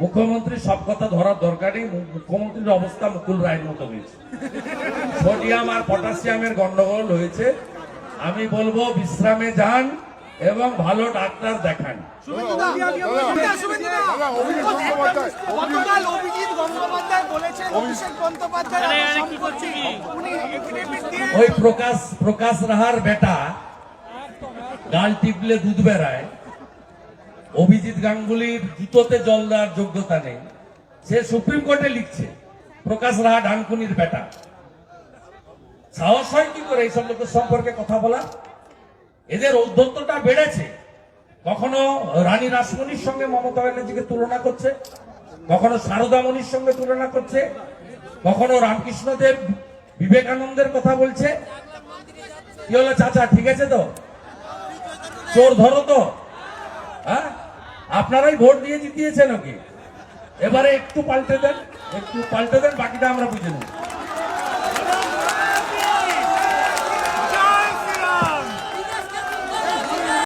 মুখ্যমন্ত্রী সব কথা ধরার দরকার নেই। মুখ্যমন্ত্রীর অবস্থা মুকুল রায়ের মতো হয়েছে। সোডিয়াম আর পটাশিয়ামের গন্ডগোল হয়েছে। আমি বলব বিশ্রামে যান এবং ভালো ডাক্তার দেখান। ওই প্রকাশ প্রকাশ রাহার বেটা গাল টিপলে দুধ বেড়ায়। অভিজিৎ গাঙ্গুলির জুতোতে জল দেওয়ার যোগ্যতা নেই। সে সুপ্রিম কোর্টে লিখছে, প্রকাশ রাহা ডানকুনির বেটা। সাহস হয় কি করে এইসব লোকের সম্পর্কে কথা বলা এদের ঔদ্ধত্যটা বেড়েছে। কখনো রানী রাসমণির সঙ্গে মমতা ব্যানার্জিকে তুলনা করছে, কখনো সারদামণির সঙ্গে তুলনা করছে, কখনো রামকৃষ্ণদেব বিবেকানন্দের কথা বলছে। কি হলো চাচা, ঠিক আছে তো? চোর ধরো তো। আপনারাই ভোট দিয়ে জিতিয়েছেন ওকে। এবারে একটু পাল্টে দেন, একটু পাল্টে দেন, বাকিটা আমরা বুঝে নেব।